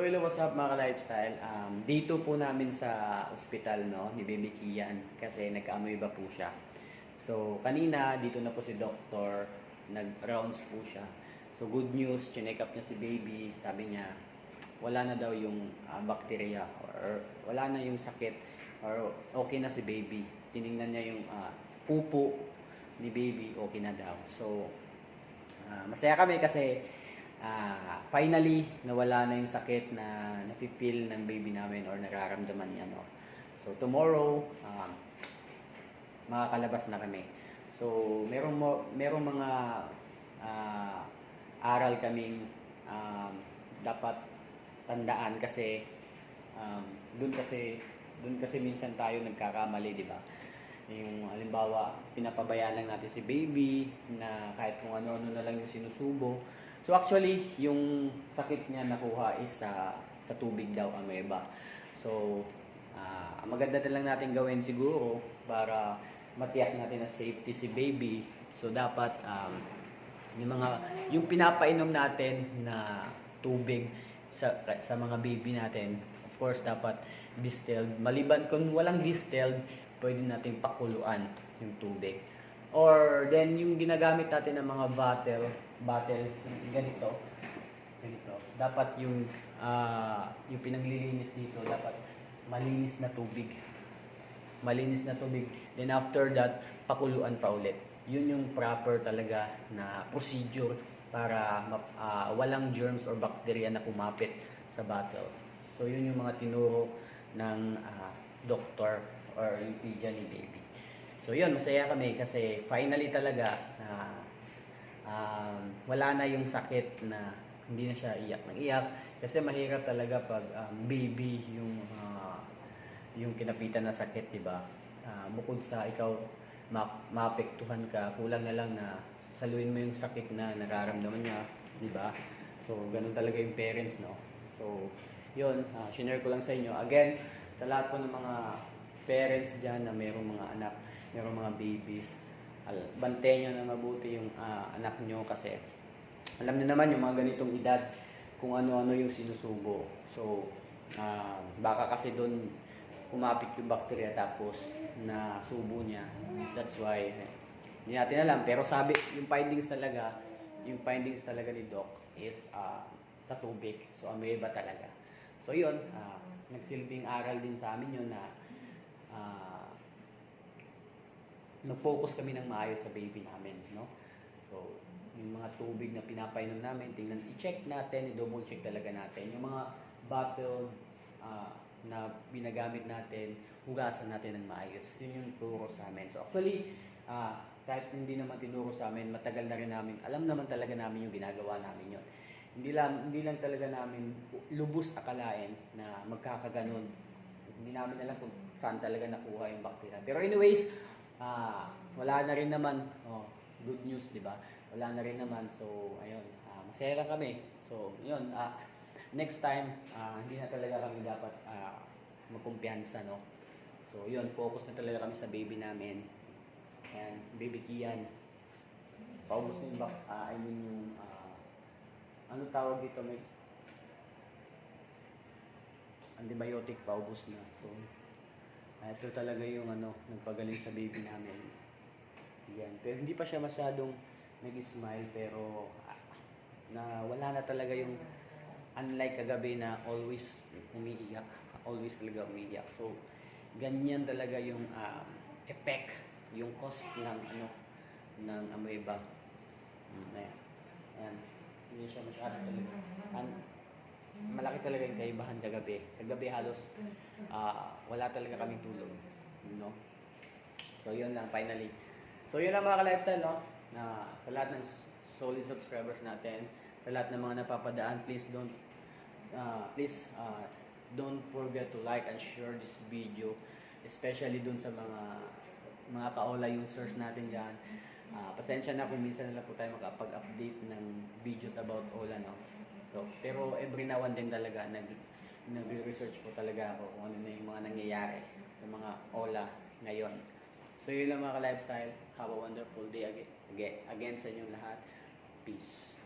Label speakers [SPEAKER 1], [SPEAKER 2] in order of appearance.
[SPEAKER 1] So hello, what's up mga ka-lifestyle? Um, dito po namin sa ospital no, ni Baby Kian kasi nagkaamoy ba po siya. So kanina dito na po si doctor, nag-rounds po siya. So good news, chinek up niya si Baby, sabi niya wala na daw yung ah, bacteria or wala na yung sakit or okay na si Baby. Tiningnan niya yung ah, pupo ni Baby, okay na daw. So Ah, masaya kami kasi ah, finally nawala na yung sakit na nafe-feel ng baby namin or nararamdaman niya no. So tomorrow um, makakalabas na kami. So merong mo, merong mga ah, aral kaming um, dapat tandaan kasi um, doon kasi doon kasi minsan tayo nagkakamali, di ba? Yung halimbawa, pinapabayaan lang natin si baby na kahit kung ano-ano na lang yung sinusubo. So actually, yung sakit niya nakuha is sa sa tubig daw, ameba. So, ah ang maganda na lang natin gawin siguro para matiyak natin na safety si baby. So dapat um, yung mga yung pinapainom natin na tubig sa sa mga baby natin, of course dapat distilled. Maliban kung walang distilled, pwede nating pakuluan yung tubig. Or then yung ginagamit natin ng mga bottle, bottle ganito, ganito. Dapat yung ah, yung pinaglilinis dito dapat malinis na tubig. Malinis na tubig. Then after that, pakuluan pa ulit. Yun yung proper talaga na procedure para ah, walang germs or bacteria na kumapit sa bottle. So yun yung mga tinuro ng ah, doctor or yung pidya ni baby. So yun, masaya kami kasi finally talaga na um, wala na yung sakit na hindi na siya iyak ng iyak kasi mahirap talaga pag um, baby yung ah, yung kinapitan na sakit, 'di ba? Ah, bukod sa ikaw ma- maapektuhan ka, kulang na lang na saluin mo yung sakit na nararamdaman niya, 'di ba? So, ganun talaga yung parents, no? So, yun, uh, share ko lang sa inyo. Again, sa lahat po ng mga parents dyan na mayroong mga anak, mayroong mga babies, bantayan nyo na mabuti yung ah, anak nyo kasi alam niyo naman yung mga ganitong edad kung ano-ano yung sinusubo. So, ah, baka kasi doon kumapit yung bacteria tapos na subo niya. That's why eh, hindi natin alam. Pero sabi, yung findings talaga, yung findings talaga ni Doc is ah, sa tubig. So, amoeba talaga. So, yun. ah, nagsilbing aral din sa amin yun na ah, nag-focus kami ng maayos sa baby namin, no? So, yung mga tubig na pinapainom namin, tingnan, i-check natin, i-double check talaga natin. Yung mga bottle ah, na binagamit natin, hugasan natin ng maayos. Yun yung turo sa amin. So, actually, ah, kahit hindi naman tinuro sa amin, matagal na rin namin, alam naman talaga namin yung ginagawa namin yun. Hindi lang, hindi lang talaga namin lubos akalain na magkakaganon. Hindi namin alam kung saan talaga nakuha yung bacteria. Pero anyways, ah wala na rin naman. Oh, good news, di ba? Wala na rin naman. So, ayun, ah, masaya kami. So, yun, ah, next time, ah, hindi na talaga kami dapat ah, magkumpiyansa, no? So, yun, focus na talaga kami sa baby namin. Ayan, baby Kian. Paubos na yung, ah, I mean yung, ah, ano tawag dito, may antibiotic paubos na. So, ito talaga yung ano, nagpagaling sa baby namin. Yan. Pero hindi pa siya masyadong nag-smile pero ah, na wala na talaga yung unlike kagabi na always umiiyak. Always talaga umiiyak. So, ganyan talaga yung ah, effect, yung cost ng ano, ng amoeba. Mm, ayan. Ayan. Hindi siya masyado talaga. An- malaki talaga yung kaibahan kagabi. Kagabi halos ah, wala talaga kaming tulog. No? So, yun lang, finally. So, yun lang mga ka-lifestyle, no? Na sa lahat ng solid subscribers natin, sa lahat ng mga napapadaan, please don't, ah, please, ah, don't forget to like and share this video, especially dun sa mga mga kaola users natin dyan. Ah, pasensya na kung minsan na lang po tayo makapag-update ng videos about Ola, no? So, pero every now and then talaga, nag, nag-research po talaga ako kung ano na yung mga nangyayari sa mga Ola ngayon. So, yun lang mga ka-lifestyle. Have a wonderful day again, again, again sa inyong lahat. Peace.